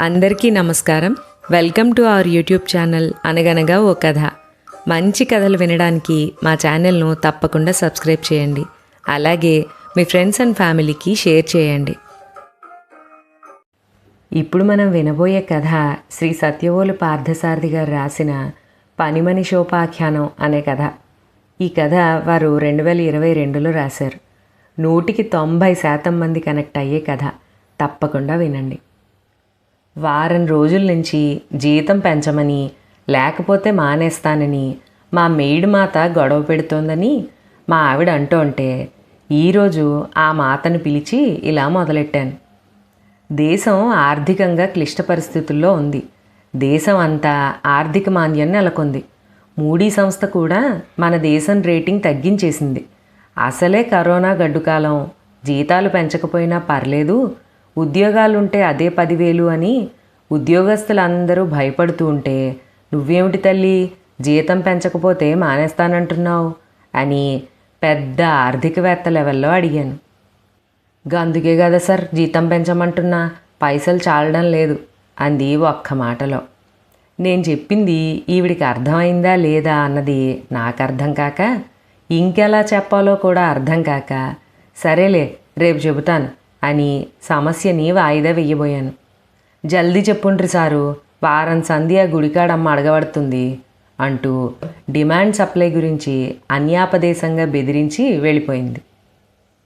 అందరికీ నమస్కారం. Welcome to our YouTube channel అనగనగా ఓ కథ. మంచి కథలు వినడానికి మా ఛానల్ను తప్పకుండా సబ్స్క్రైబ్ చేయండి. అలాగే మీ ఫ్రెండ్స్ అండ్ ఫ్యామిలీకి షేర్ చేయండి. ఇప్పుడు మనం వినబోయే కథ శ్రీ సత్యవోలు పార్థసారథి గారు రాసిన పనిమనిషోపాఖ్యానం అనే కథ. ఈ కథ వారు రెండు వేల ఇరవై రెండులో రాశారు. నూటికి తొంభై శాతం మంది కనెక్ట్ అయ్యే కథ. తప్పకుండా వినండి. వారం రోజుల నుంచి జీతం పెంచమని లేకపోతే మానేస్తానని మా మెయిడ్ మాత గొడవ పెడుతోందని మా ఆవిడ అంటూ ఉంటే ఈరోజు ఆ మాతను పిలిచి ఇలా మొదలెట్టాను. దేశం ఆర్థికంగా క్లిష్ట పరిస్థితుల్లో ఉంది. దేశం అంతా ఆర్థిక మాంద్యం నెలకొంది. మూడీ సంస్థ కూడా మన దేశం రేటింగ్ తగ్గించేసింది. అసలే కరోనా గడ్డుకాలం. జీతాలు పెంచకపోయినా పర్లేదు ఉద్యోగాలుంటే అదే పదివేలు అని ఉద్యోగస్తులందరూ భయపడుతూ ఉంటే నువ్వేమిటి తల్లి? జీతం పెంచకపోతే మానేస్తానంటున్నావు? అని పెద్ద ఆర్థికవేత్త లెవెల్లో అడిగాను. అందుకే కదా సార్ జీతం పెంచమంటున్నా పైసలు చాలడం లేదు అంది ఒక్క మాటలో. నేను చెప్పింది ఈవిడికి అర్థమైందా లేదా అన్నది నాకు అర్థం కాక ఇంకెలా చెప్పాలో కూడా అర్థం కాక సరేలే రేపు చెబుతాను. అని సమస్యని వాయిదా వెయ్యబోయాను. జల్దీ చెప్పుండ్రి సారు వారం సంధ్య గుడికాడమ్మ అడగబడుతుంది అంటూ డిమాండ్ సప్లై గురించి అన్యాపదేశంగా బెదిరించి వెళ్ళిపోయింది.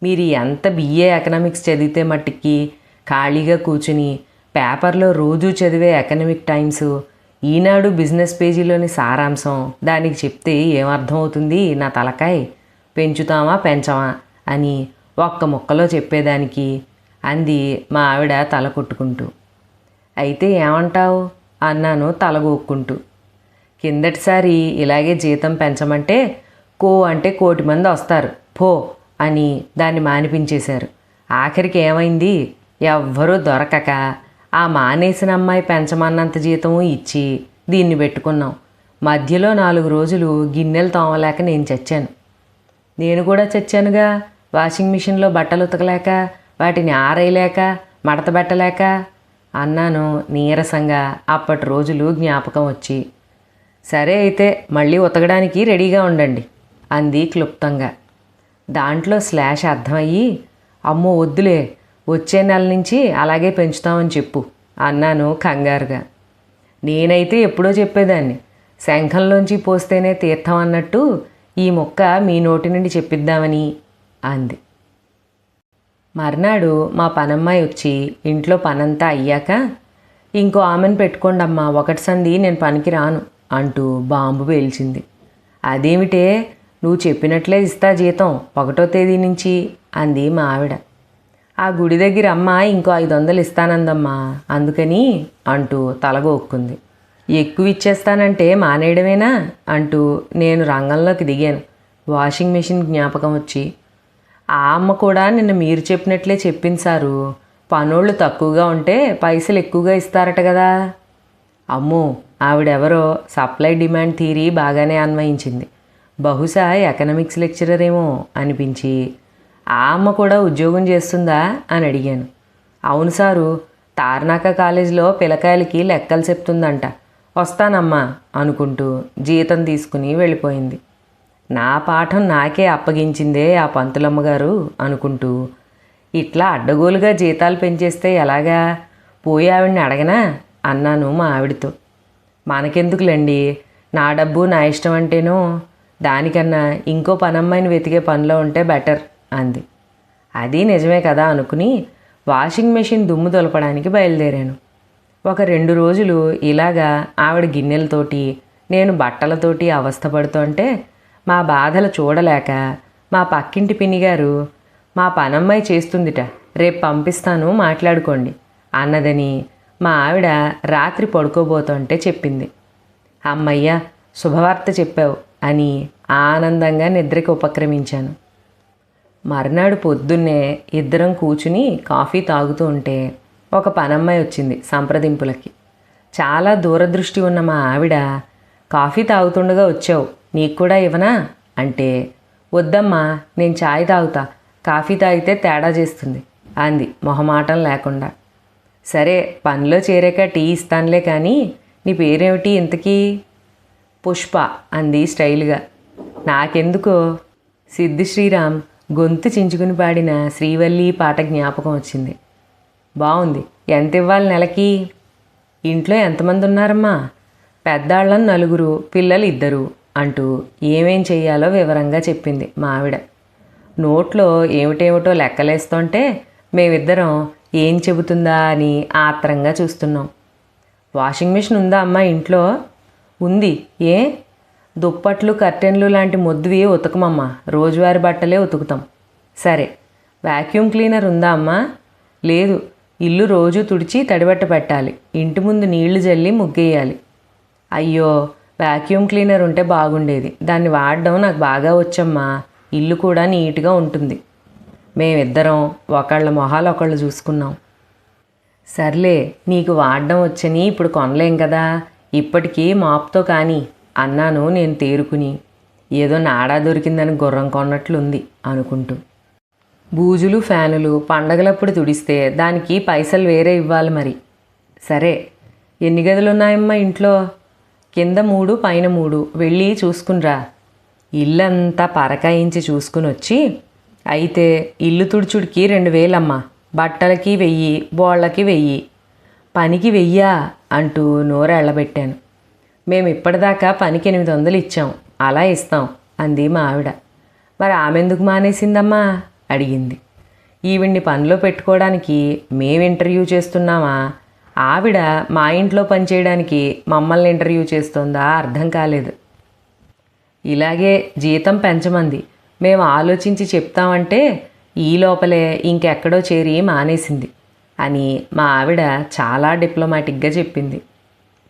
మీరు ఎంత బిఏ ఎకనామిక్స్ చదివితే మట్టికి ఖాళీగా కూర్చుని పేపర్లో రోజు చదివే ఎకనామిక్ టైమ్స్ ఈనాడు బిజినెస్ పేజీలోని సారాంశం దానికి చెప్తే ఏమర్థమవుతుంది? నా తలకాయ్ పెంచుతామా పెంచమా అని ఒక్క ముక్కలో చెప్పేదానికి అంది మా ఆవిడ తల కొట్టుకుంటూ. అయితే ఏమంటావు? అన్నాను తలగొక్కుంటూ కిందటిసారి ఇలాగే జీతం పెంచమంటే కో అంటే కోటి మంది వస్తారు. పో అని దాన్ని మానిపించేశారు. ఆఖరికి ఏమైంది? ఎవ్వరూ దొరకక ఆ మానేసిన అమ్మాయి పెంచమన్నంత జీతం ఇచ్చి దీన్ని పెట్టుకున్నాం. మధ్యలో నాలుగు రోజులు గిన్నెలు తోమలేక నేను చచ్చాను. నేను కూడా చచ్చానుగా. వాషింగ్ మిషన్లో బట్టలు ఉతకలేక వాటిని ఆరేయలేక మడత పెట్టలేక అన్నాను నీరసంగా. అప్పటి రోజులు జ్ఞాపకం వచ్చి సరే అయితే మళ్ళీ ఉతకడానికి రెడీగా ఉండండి అంది క్లుప్తంగా. దాంట్లో స్లాష్ అర్థమయ్యి అమ్మో వద్దులే వచ్చే నెల నుంచి అలాగే పెంచుతామని చెప్పు అన్నాను కంగారుగా. నేనైతే ఎప్పుడో చెప్పేదాన్ని శంఖంలోంచి పోస్తేనే తీర్థం అన్నట్టు ఈ మొక్క మీ నోటి నుండి చెప్పిద్దామని అంది. మర్నాడు మా పనమ్మాయి వచ్చి ఇంట్లో పనంతా అయ్యాక ఇంకో ఆమెను పెట్టుకోండమ్మా ఒకటి సంది నేను పనికి రాను అంటూ బాంబు పేల్చింది. అదేమిటే నువ్వు చెప్పినట్లే ఇస్తా జీతం ఒకటో తేదీ నుంచి అంది మా ఆవిడ. ఆ గుడి దగ్గర అమ్మ ఇంకో ఐదు వందలు ఇస్తానందమ్మా అందుకని అంటూ తలగొక్కుంది ఎక్కువ ఇచ్చేస్తానంటే మానేయడమేనా అంటూ నేను రంగంలోకి దిగాను. వాషింగ్ మెషిన్ జ్ఞాపకం వచ్చి ఆ అమ్మ కూడా నిన్న మీరు చెప్పినట్లే చెప్పింది సారు. పనోళ్ళు తక్కువగా ఉంటే పైసలు ఎక్కువగా ఇస్తారట కదా. అమ్మో ఆవిడెవరో సప్లై డిమాండ్ థీరీ బాగానే అన్వయించింది. బహుశా ఎకనామిక్స్ లెక్చరర్ ఏమో అనిపించి ఆ అమ్మ కూడా ఉద్యోగం చేస్తుందా అని అడిగాను. అవును సారు తార్నాక కాలేజీలో పిల్లకాయలకి లెక్కలు చెప్తుందంట. వస్తానమ్మా అనుకుంటూ జీతం తీసుకుని వెళ్ళిపోయింది. నా పాఠం నాకే అప్పగించిందే ఆ పంతులమ్మ గారు అనుకుంటూ ఇట్లా అడ్డగోలుగా జీతాలు పెంచేస్తే ఎలాగా? పోయి ఆవిడని అడగనా? అన్నాను మా ఆవిడతో. మనకెందుకులేండి? నా డబ్బు నా ఇష్టం అంటేనో? దానికన్నా ఇంకో పనమ్మాయిని వెతికే పనిలో ఉంటే బెటర్ అంది. అది నిజమే కదా అనుకుని వాషింగ్ మెషిన్ దుమ్ము తొలపడానికి బయలుదేరాను. ఒక రెండు రోజులు ఇలాగా ఆవిడ గిన్నెలతోటి నేను బట్టలతోటి అవస్థపడుతుంటే మా బాధలు చూడలేక మా పక్కింటి పిన్నిగారు మా పనమ్మాయి చేస్తుందిట రేపు పంపిస్తాను మాట్లాడుకోండి అన్నదని మా ఆవిడ రాత్రి పడుకోబోతుంటే చెప్పింది. అమ్మయ్య శుభవార్త చెప్పావు అని ఆనందంగా నిద్రకి ఉపక్రమించాను. మర్నాడు పొద్దున్నే ఇద్దరం కూచుని కాఫీ తాగుతూ ఉంటే ఒక పనమ్మాయి వచ్చింది సంప్రదింపులకి. చాలా దూరదృష్టి ఉన్న మా ఆవిడ కాఫీ తాగుతుండగా వచ్చావు నీకు కూడా ఇవ్వనా? అంటే వద్దమ్మా నేను ఛాయ్ తాగుతా. కాఫీ తాగితే తేడా చేస్తుంది అంది మొహమాటం లేకుండా. సరే పనిలో చేరాక టీ ఇస్తానులే కానీ నీ పేరేమిటి ఇంతకీ? పుష్ప అంది స్టైల్గా. నాకెందుకో? సిద్ధి శ్రీరామ్ గొంతు చించుకుని పాడిన శ్రీవల్లి పాట జ్ఞాపకం వచ్చింది. బాగుంది ఎంత ఇవ్వాలి నెలకి? ఇంట్లో ఎంతమంది ఉన్నారమ్మా? పెద్దాళ్ళని నలుగురు పిల్లలు ఇద్దరు అంటూ ఏమేం చెయ్యాలో వివరంగా చెప్పింది మా ఆవిడ నోట్లో ఏమిటేమిటో లెక్కలేస్తుంటే మేమిద్దరం ఏం చెబుతుందా అని ఆత్రంగా చూస్తున్నాం. వాషింగ్ మిషన్ ఉందా అమ్మా ఇంట్లో? ఉంది. ఏ? దుప్పట్లు కర్టెన్లు లాంటి మొద్దువి ఉతకమమ్మా. రోజువారి బట్టలే ఉతుకుతాం. సరే. వాక్యూమ్ క్లీనర్ ఉందా అమ్మా? లేదు. ఇల్లు రోజు తుడిచి తడిబట్ట పెట్టాలి. ఇంటి ముందు నీళ్ళు జల్లి ముగ్గేయాలి. అయ్యో! వాక్యూమ్ క్లీనర్ ఉంటే బాగుండేది. దాన్ని వాడడం నాకు బాగా వచ్చమ్మా. ఇల్లు కూడా నీట్గా ఉంటుంది. మేమిద్దరం ఒకళ్ళ మొహాలు ఒకళ్ళు చూసుకున్నాం. సర్లే నీకు వాడడం వచ్చని ఇప్పుడు కొనలేం కదా. ఇప్పటికీ మాప్తో కానీ అన్నాను నేను తేరుకుని. ఏదో నాడా దొరికిందని గుర్రం కొన్నట్లుంది అనుకుంటూ. బూజులు ఫ్యానులు పండగలప్పుడు తుడిస్తే దానికి పైసలు వేరే ఇవ్వాలి మరి. సరే ఎన్ని గదులు ఉన్నాయమ్మా ఇంట్లో? కింద మూడు పైన మూడు. వెళ్ళి చూసుకునిరా. ఇల్లంతా పరకాయించి చూసుకుని వచ్చి అయితే ఇల్లు తుడుచుడికి రెండు వేలమ్మా. బట్టలకి వెయ్యి బోళ్ళకి వెయ్యి. పనికి వెయ్యా అంటూ నోరెళ్ళబెట్టాను మేము ఇప్పటిదాకా పనికి ఎనిమిది వందలు ఇచ్చాం. అలా ఇస్తాం అంది మా ఆవిడ. మరి ఆమె ఎందుకు మానేసిందమ్మా? అడిగింది. ఈవిడ్ని పనిలో పెట్టుకోవడానికి మేము ఇంటర్వ్యూ చేస్తున్నామా? ఆవిడ మా ఇంట్లో పనిచేయడానికి మమ్మల్ని ఇంటర్వ్యూ చేస్తోందా అర్థం కాలేదు. ఇలాగే జీతం పెంచమంది. మేము ఆలోచించి చెప్తామంటే ఈ లోపలే ఇంకెక్కడో చేరి మానేసింది అని మా ఆవిడ చాలా డిప్లొమాటిక్గా చెప్పింది.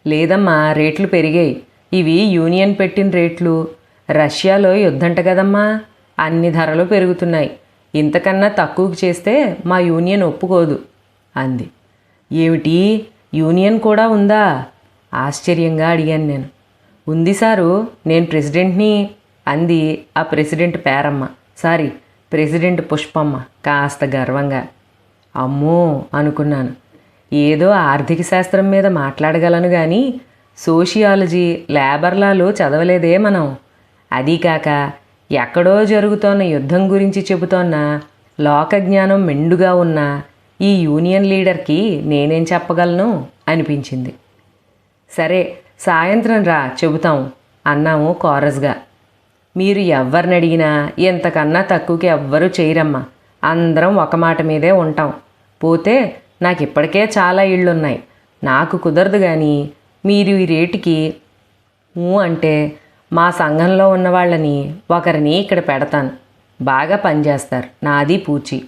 లేదమ్మా రేట్లు పెరిగాయి. ఇవి యూనియన్ పెట్టిన రేట్లు. రష్యాలో యుద్ధంట కదమ్మా అన్ని ధరలు పెరుగుతున్నాయి. ఇంతకన్నా తక్కువకు చేస్తే మా యూనియన్ ఒప్పుకోదు అంది. ఏమిటి? యూనియన్ కూడా ఉందా? ఆశ్చర్యంగా అడిగాను నేను. ఉంది సారు నేను ప్రెసిడెంట్ని అంది ఆ president Peramma. Sorry president Pushpamma కాస్త గర్వంగా. అమ్మో అనుకున్నాను. ఏదో ఆర్థిక శాస్త్రం మీద మాట్లాడగలను కానీ సోషియాలజీ లేబర్లాలు చదవలేదే మనం. అదీ కాక ఎక్కడో జరుగుతోన్న యుద్ధం గురించి చెబుతోన్న లోకజ్ఞానం మెండుగా ఉన్న ఈ యూనియన్ లీడర్కి నేనేం చెప్పగలను? అనిపించింది. సరే సాయంత్రం రా చెబుతాం అన్నాము కోరస్గా. మీరు ఎవరిని అడిగినా ఇంతకన్నా తక్కువకి ఎవ్వరూ చేయరమ్మా. అందరం ఒక మాట మీదే ఉంటాం. పోతే నాకు ఇప్పటికే చాలా ఇళ్ళున్నాయి. నాకు కుదరదు కానీ మీరు ఈ రేటుకి ఊ అంటే మా సంఘంలో ఉన్న వాళ్ళని ఒకరిని ఇక్కడ పెడతాను. బాగా పనిచేస్తారు. నాది పూచి.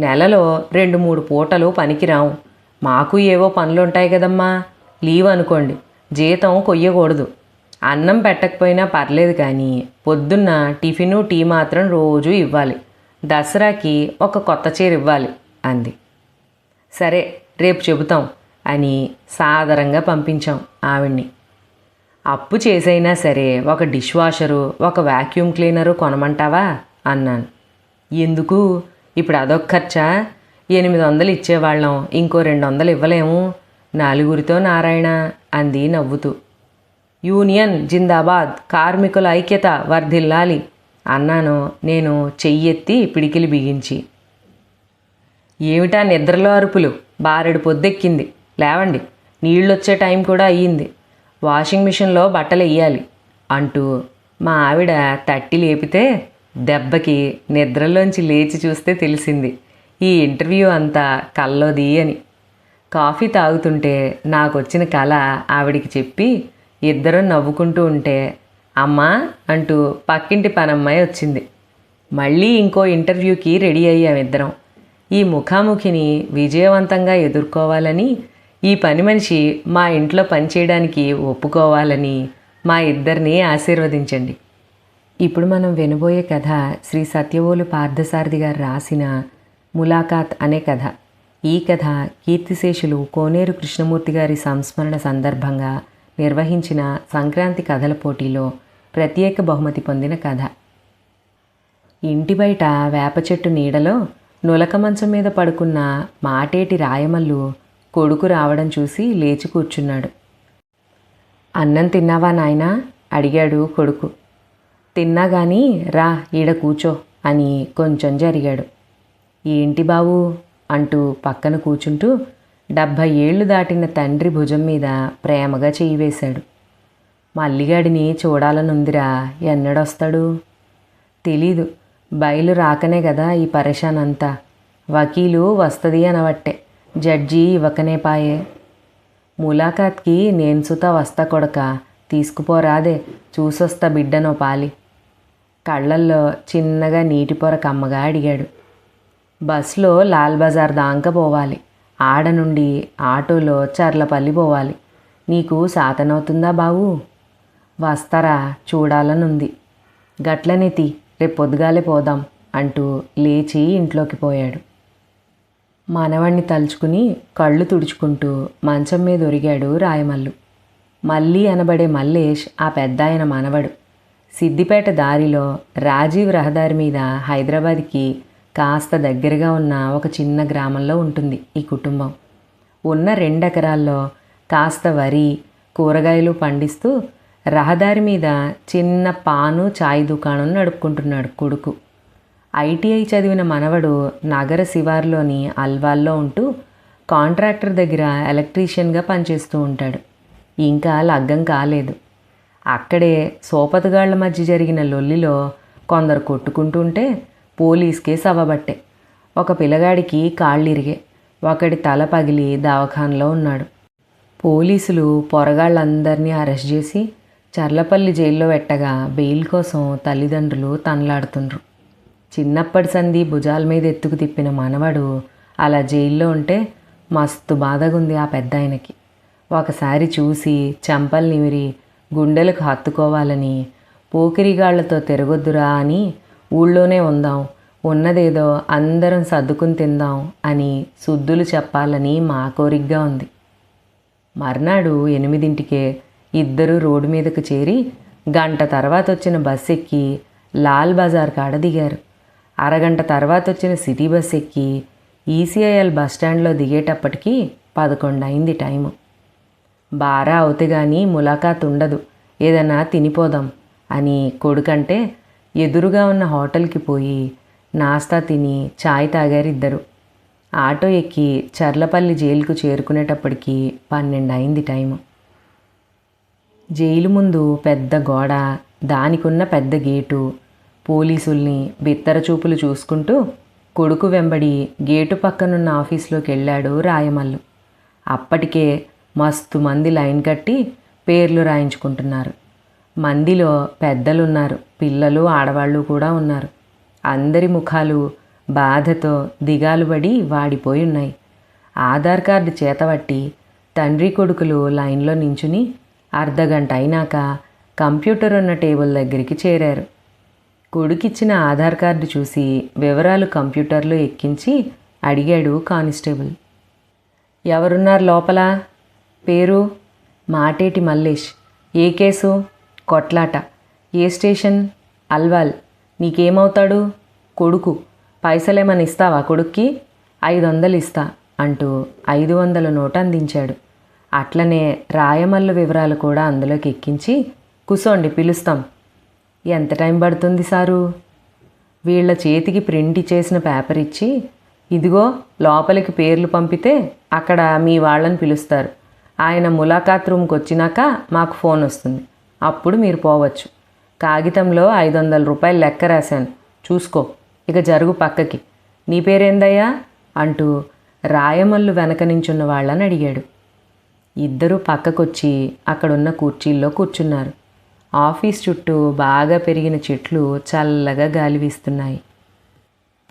నెలలో రెండు మూడు పూటలు పనికిరావు. మాకు ఏవో పనులుంటాయి కదమ్మా. లీవ్ అనుకోండి. జీతం కొయ్యకూడదు. అన్నం పెట్టకపోయినా పర్లేదు కానీ పొద్దున్న టిఫిను టీ మాత్రం రోజు ఇవ్వాలి. దసరాకి ఒక కొత్త చీర ఇవ్వాలి అంది. సరే రేపు చెబుతాం అని సాదరంగా పంపించాం ఆవిడ్ని. అప్పు చేసైనా సరే ఒక డిష్ వాషరు ఒక వాక్యూమ్ క్లీనరు కొనమంటావా? అన్నాను. ఎందుకు? ఇప్పుడు అదొక ఖర్చా? ఎనిమిది వందలు ఇచ్చేవాళ్ళం ఇంకో రెండు వందలు ఇవ్వలేము. నలుగురితో నారాయణ అంది నవ్వుతూ. యూనియన్ జిందాబాద్ కార్మికుల ఐక్యత వర్ధిల్లాలి. అన్నాను నేను చెయ్యెత్తి పిడికిలి బిగించి. ఏమిటా నిద్రలో అరుపులు? బారెడు పొద్దెక్కింది. లేవండి నీళ్ళొచ్చే టైం కూడా అయ్యింది. వాషింగ్ మిషన్లో బట్టలు వేయాలి అంటూ మా ఆవిడ తట్టి లేపితే దెబ్బకి నిద్రలోంచి లేచి చూస్తే తెలిసింది ఈ ఇంటర్వ్యూ అంతా కల్లోది అని. కాఫీ తాగుతుంటే నాకు వచ్చిన కళ ఆవిడికి చెప్పి ఇద్దరం నవ్వుకుంటూ ఉంటే అమ్మా అంటూ పక్కింటి పనమ్మాయి వచ్చింది. మళ్ళీ ఇంకో ఇంటర్వ్యూకి రెడీ అయ్యాం ఇద్దరం. ఈ ముఖాముఖిని విజయవంతంగా ఎదుర్కోవాలని ఈ పని మనిషి మా ఇంట్లో పనిచేయడానికి ఒప్పుకోవాలని మా ఇద్దరిని ఆశీర్వదించండి. ఇప్పుడు మనం వినబోయే కథ శ్రీ సత్యవోలు పార్థసారథి గారు రాసిన ములాఖాత్ అనే కథ. ఈ కథ కీర్తిశేషులు కోనేరు కృష్ణమూర్తి గారి సంస్మరణ సందర్భంగా నిర్వహించిన సంక్రాంతి కథల పోటీలో ప్రత్యేక బహుమతి పొందిన కథ. ఇంటి బయట వేప చెట్టు నీడలో నులక మంచం మీద పడుకున్న మాటేటి రాయమల్లు కొడుకు రావడం చూసి లేచి కూర్చున్నాడు. అన్నం తిన్నావా నాయనా? అడిగాడు కొడుకు. తిన్నా కానీ రా ఈడ కూర్చో అని కొంచెం జరిగాడు. ఏంటి బావు? అంటూ పక్కన కూర్చుంటూ డెబ్భై ఏళ్ళు దాటిన తండ్రి భుజం మీద ప్రేమగా చేయివేశాడు వేశాడు. మల్లిగాడిని చూడాలనుందిరా ఎన్నడొస్తాడు? తెలీదు బయలు రాకనే కదా ఈ పరేషాన్ అంతా వకీలు వస్తుంది అనవట్టే జడ్జి ఇవ్వకనే పాయే. ములాఖాత్కి నేను సుత వస్తా కొడక తీసుకుపోరాదే చూసొస్తా బిడ్డనో పాలి. కళ్ళల్లో చిన్నగా నీటి పొర కమ్మగా అడిగాడు. బస్సులో లాల్ బజార్ దాంక పోవాలి. ఆడ నుండి ఆటోలో చర్లపల్లి పోవాలి. నీకు సాతనవుతుందా బావు వస్తారా? చూడాలనుంది. గట్లనే తీ రేపు పొద్దుగాలే పోదాం అంటూ లేచి ఇంట్లోకి పోయాడు. మనవణ్ణి తలుచుకుని కళ్ళు తుడుచుకుంటూ మంచం మీద ఒరిగాడు రాయమల్లు. మళ్ళీ అనబడే మల్లేష్ ఆ పెద్ద ఆయన మనవడు. సిద్దిపేట దారిలో రాజీవ్ రహదారి మీద హైదరాబాద్కి కాస్త దగ్గరగా ఉన్న ఒక చిన్న గ్రామంలో ఉంటుంది ఈ కుటుంబం. ఉన్న రెండెకరాల్లో కాస్త వరి కూరగాయలు పండిస్తూ రహదారి మీద చిన్న పాను చాయ్ దుకాణం నడుపుకుంటున్నాడు కొడుకు. ఐటీఐ చదివిన మనవడు నగర శివార్లోని అల్వాల్లో ఉంటూ కాంట్రాక్టర్ దగ్గర ఎలక్ట్రీషియన్గా పనిచేస్తూ ఉంటాడు. ఇంకా లగ్గం కాలేదు. అక్కడే సోపతిగాళ్ళ మధ్య జరిగిన లొల్లిలో కొందరు కొట్టుకుంటుంటే పోలీస్కే సవబట్టే ఒక పిల్లగాడికి కాళ్ళిరిగే. ఒకడి తల పగిలి దవాఖానలో ఉన్నాడు. పోలీసులు పొరగాళ్ళందరినీ అరెస్ట్ చేసి చర్లపల్లి జైల్లో పెట్టగా బెయిల్ కోసం తల్లిదండ్రులు తనలాడుతుండ్రు. చిన్నప్పటి సంధి భుజాల మీద ఎత్తుకు తిప్పిన మనవడు అలా జైల్లో ఉంటే మస్తు బాధగుంది ఆ పెద్ద ఆయనకి ఒకసారి చూసి చెంపలు నిమిరి గుండెలకు హత్తుకోవాలని పోకిరిగాళ్ళతో తిరగొద్దురా అని ఊళ్ళోనే ఉందాం ఉన్నదేదో అందరం సర్దుకుని తిందాం అని శుద్ధులు చెప్పాలని మా కోరికగా ఉంది. మర్నాడు ఎనిమిదింటికే ఇద్దరు రోడ్డు మీదకు చేరి గంట తర్వాత వచ్చిన బస్ ఎక్కి లాల్ బజార్ కాడ దిగారు. అరగంట తర్వాత వచ్చిన సిటీ బస్ ఎక్కి ఈసీఐఎల్ బస్ స్టాండ్లో దిగేటప్పటికి పదకొండు అయింది టైము. బారా అవుతే గాని ములాఖాత్ ఉండదు. ఏదైనా తినిపోదాం అని కొడుకంటే ఎదురుగా ఉన్న హోటల్కి పోయి నాస్తా తిని చాయ్ తాగారు ఇద్దరు ఆటో ఎక్కి చర్లపల్లి జైలుకు చేరుకునేటప్పటికి పన్నెండు అయింది టైము. జైలు ముందు పెద్ద గోడ దానికున్న పెద్ద గేటు పోలీసుల్ని బిత్తర చూపులు చూసుకుంటూ కొడుకు వెంబడి గేటు పక్కనున్న ఆఫీస్లోకి వెళ్ళాడు రాయమల్లు. అప్పటికే మస్తు మంది లైన్ కట్టి పేర్లు రాయించుకుంటున్నారు. మందిలో పెద్దలున్నారు పిల్లలు ఆడవాళ్ళు కూడా ఉన్నారు. అందరి ముఖాలు బాధతో దిగాలు పడి వాడిపోయి ఉన్నాయి. ఆధార్ కార్డు చేతబట్టి తండ్రి కొడుకులు లైన్లో నించుని అర్ధగంట అయినాక కంప్యూటర్ ఉన్న టేబుల్ దగ్గరికి చేరారు. కొడుకిచ్చిన ఆధార్ కార్డు చూసి వివరాలు కంప్యూటర్లో ఎక్కించి అడిగాడు కానిస్టేబుల్. ఎవరున్నారు లోపల? పేరు మాటేటి మల్లేష్. ఏ కేసు? కొట్లాట. ఏ స్టేషన్? అల్వాల్. నీకేమవుతాడు? కొడుకు. పైసలేమని ఇస్తావా కొడుక్కి? ఐదు వందలు ఇస్తా అంటూ ఐదు వందల నోటు అందించాడు అట్లనే రాయమల్లు వివరాలు కూడా అందులోకి ఎక్కించి కూసోండి పిలుస్తాం. ఎంత టైం పడుతుంది సారు? వీళ్ళ చేతికి ప్రింట్ చేసిన పేపర్ ఇచ్చి ఇదిగో లోపలికి పేర్లు పంపితే అక్కడ మీ వాళ్ళని పిలుస్తారు. ఆయన ములాఖాత్ రూమ్కి వచ్చినాక మాకు ఫోన్ వస్తుంది. అప్పుడు మీరు పోవచ్చు. కాగితంలో ఐదు వందల రూపాయలు లెక్క రాశాను. చూసుకో ఇక జరుగు పక్కకి. నీ పేరేందయ్యా? అంటూ రాయమల్లు వెనక నించున్న వాళ్ళని అడిగాడు. ఇద్దరూ పక్కకొచ్చి అక్కడున్న కుర్చీల్లో కూర్చున్నారు. ఆఫీస్ చుట్టూ బాగా పెరిగిన చెట్లు చల్లగా గాలి వీస్తున్నాయి.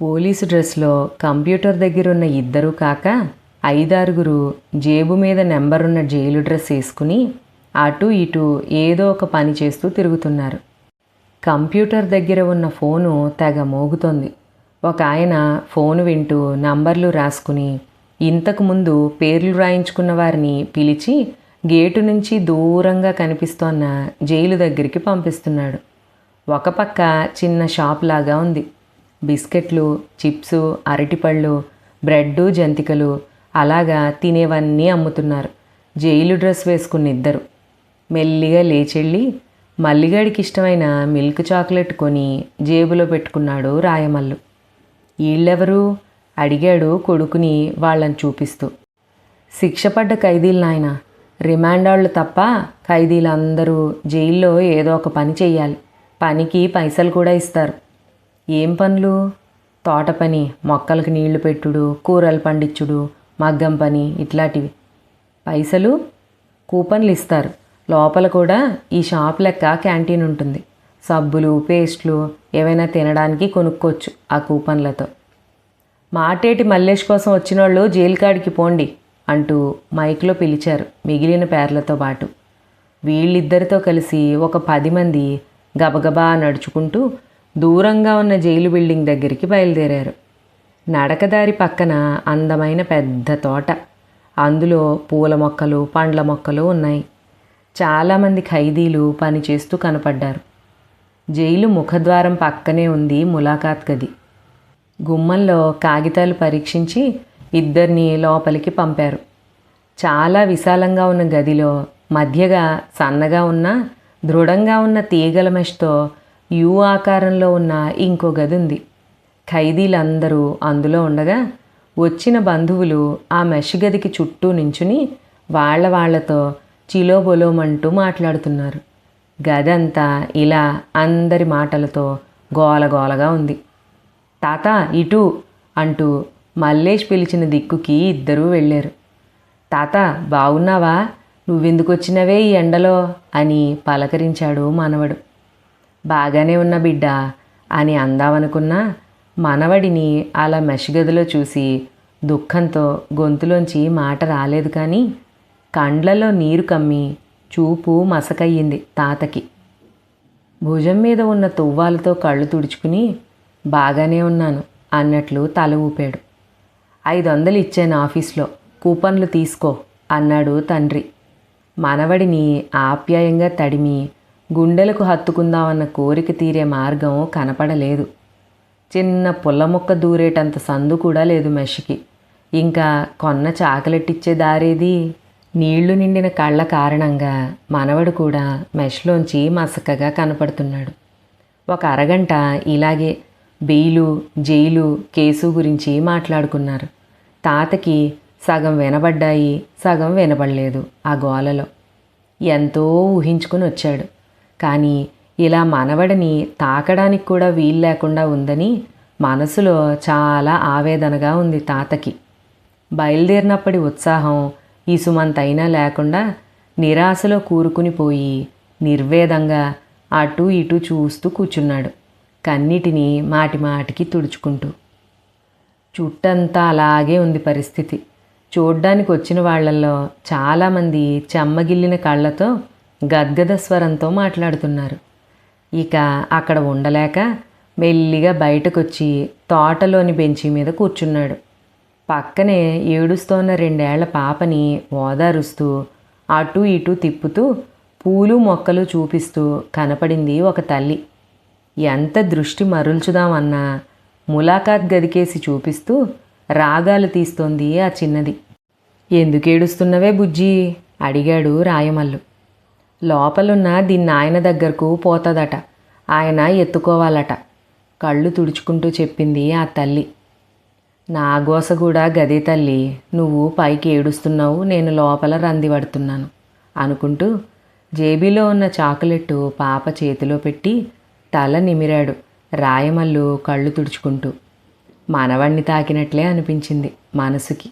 పోలీసు డ్రెస్లో కంప్యూటర్ దగ్గర ఉన్న కాక ఐదారుగురు జేబు మీద నెంబరున్న జైలు డ్రెస్ వేసుకుని అటు ఇటు ఏదో ఒక పని చేస్తూ తిరుగుతున్నారు. కంప్యూటర్ దగ్గర ఉన్న ఫోను తెగ మోగుతోంది. ఒక ఆయన ఫోను వింటూ నంబర్లు రాసుకుని ఇంతకు ముందు పేర్లు రాయించుకున్న వారిని పిలిచి గేటు నుంచి దూరంగా కనిపిస్తోన్న జైలు దగ్గరికి పంపిస్తున్నాడు. ఒక పక్క చిన్న షాప్ లాగా ఉంది. బిస్కెట్లు చిప్సు అరటిపళ్ళు బ్రెడ్డు జంతికలు అలాగా తినేవన్నీ అమ్ముతున్నారు. జైలు డ్రెస్ వేసుకున్న ఇద్దరు మెల్లిగా లేచెళ్ళి మల్లిగాడికి ఇష్టమైన మిల్క్ చాక్లెట్ కొని జేబులో పెట్టుకున్నాడు రాయమల్లు. వీళ్ళెవరు అడిగాడు కొడుకుని వాళ్ళని చూపిస్తూ. శిక్షపడ్డ ఖైదీలు నాయన. రిమాండాళ్ళు తప్ప ఖైదీలందరూ జైల్లో ఏదో ఒక పని చేయాలి పనికి పైసలు కూడా ఇస్తారు. ఏం పనులు? తోట పని మొక్కలకు నీళ్ళు పెట్టుడు కూరలు పండించుడు మగ్గం పని ఇట్లాంటివి. పైసలు కూపన్లు ఇస్తారు. లోపల కూడా ఈ షాప్ లెక్క క్యాంటీన్ ఉంటుంది. సబ్బులు పేస్ట్లు ఏవైనా తినడానికి కొనుక్కోవచ్చు ఆ కూపన్లతో. మాటేటి మల్లేష్ కోసం వచ్చిన వాళ్ళు జైలు కాడికి పోండి అంటూ మైక్లో పిలిచారు మిగిలిన పేర్లతో పాటు. వీళ్ళిద్దరితో కలిసి ఒక పది మంది గబగబా నడుచుకుంటూ దూరంగా ఉన్న జైలు బిల్డింగ్ దగ్గరికి బయలుదేరారు. నడకదారి పక్కన అందమైన పెద్ద తోట. అందులో పూల మొక్కలు పండ్ల మొక్కలు ఉన్నాయి. చాలామంది ఖైదీలు పనిచేస్తూ కనపడ్డారు. జైలు ముఖద్వారం పక్కనే ఉంది ములాఖాత్ గది. గుమ్మంలో కాగితాలు పరీక్షించి ఇద్దరిని లోపలికి పంపారు. చాలా విశాలంగా ఉన్న గదిలో మధ్యగా సన్నగా ఉన్న దృఢంగా ఉన్న తీగల మెష్తో యు ఆకారంలో ఉన్న ఇంకో గది ఉంది ఖైదీలందరూ అందులో ఉండగా వచ్చిన బంధువులు ఆ మెష్ గదికి చుట్టూ నించుని వాళ్ళ వాళ్ళతో చిలోబొలోమంటూ మాట్లాడుతున్నారు. గదంతా ఇలా అందరి మాటలతో గోలగోలగా ఉంది. తాత ఇటు అంటూ మల్లేష్ పిలిచిన దిక్కుకి ఇద్దరూ వెళ్ళారు. తాత బాగున్నావా నువ్వెందుకొచ్చినవే ఈ ఎండలో? అని పలకరించాడు మనవడు. బాగానే ఉన్న బిడ్డ అని అందామనుకున్నా మనవడిని అలా మెషగదిలో చూసి దుఃఖంతో గొంతులోంచి మాట రాలేదు కానీ కండ్లలో నీరు కమ్మి చూపు మసకయ్యింది తాతకి. భుజం మీద ఉన్న తువ్వాలతో కళ్ళు తుడుచుకుని బాగానే ఉన్నాను అన్నట్లు తల ఊపాడు. ఐదు వందలు ఇచ్చాను ఆఫీస్లో కూపన్లు తీసుకో అన్నాడు తండ్రి. మనవడిని ఆప్యాయంగా తడిమి గుండెలకు హత్తుకుందామన్న కోరిక తీరే మార్గం కనపడలేదు. చిన్న పుల్ల ముక్క దూరేటంత సందు కూడా లేదు మెష్కి. ఇంకా కొన్న చాకలెట్టిచ్చే దారేది నీళ్ళు నిండిన కళ్ళ కారణంగా మనవడు కూడా మెష్లోంచి మసకగా కనపడుతున్నాడు. ఒక అరగంట ఇలాగే బెయిలు జైలు కేసు గురించి మాట్లాడుకున్నారు. తాతకి సగం వినబడ్డాయి సగం వినబడలేదు ఆ గోలలో. ఎంతో ఊహించుకుని వచ్చాడు కానీ ఇలా మనవడిని తాకడానికి కూడా వీలు లేకుండా ఉందని మనసులో చాలా ఆవేదనగా ఉంది తాతకి. బయలుదేరినప్పటి ఉత్సాహం ఈ లేకుండా నిరాశలో కూరుకునిపోయి నిర్వేదంగా అటు ఇటు చూస్తూ కూర్చున్నాడు కన్నిటిని మాటి మాటికి తుడుచుకుంటూ. చుట్టంతా అలాగే ఉంది పరిస్థితి. చూడ్డానికి వచ్చిన వాళ్ళల్లో చాలామంది చెమ్మగిల్లిన కళ్ళతో గద్గద స్వరంతో మాట్లాడుతున్నారు. ఇక అక్కడ ఉండలేక మెల్లిగా బయటకొచ్చి తోటలోని బెంచి మీద కూర్చున్నాడు. పక్కనే ఏడుస్తోన్న రెండేళ్ళ పాపని ఓదారుస్తూ అటు ఇటు తిప్పుతూ పూలు మొక్కలు చూపిస్తూ కనపడింది ఒక తల్లి. ఎంత దృష్టి మరల్చుదామన్నా ములాఖాత్ గదికేసి చూపిస్తూ రాగాలు తీస్తోంది ఆ చిన్నది. ఎందుకేడుస్తున్నవే బుజ్జి? అడిగాడు రాయమల్లు. లోపలున్న దీన్ని ఆయన దగ్గరకు పోతుందట. ఆయన ఎత్తుకోవాలట. కళ్ళు తుడుచుకుంటూ చెప్పింది ఆ తల్లి. నా గోస కూడా గదే తల్లి. నువ్వు పైకి ఏడుస్తున్నావు నేను లోపల రంది పడుతున్నాను అనుకుంటూ జేబీలో ఉన్న చాకులెట్టు పాప చేతిలో పెట్టి తల నిమిరాడు రాయమల్లు కళ్ళు తుడుచుకుంటూ. మనవణ్ణి తాకినట్లే అనిపించింది మనసుకి.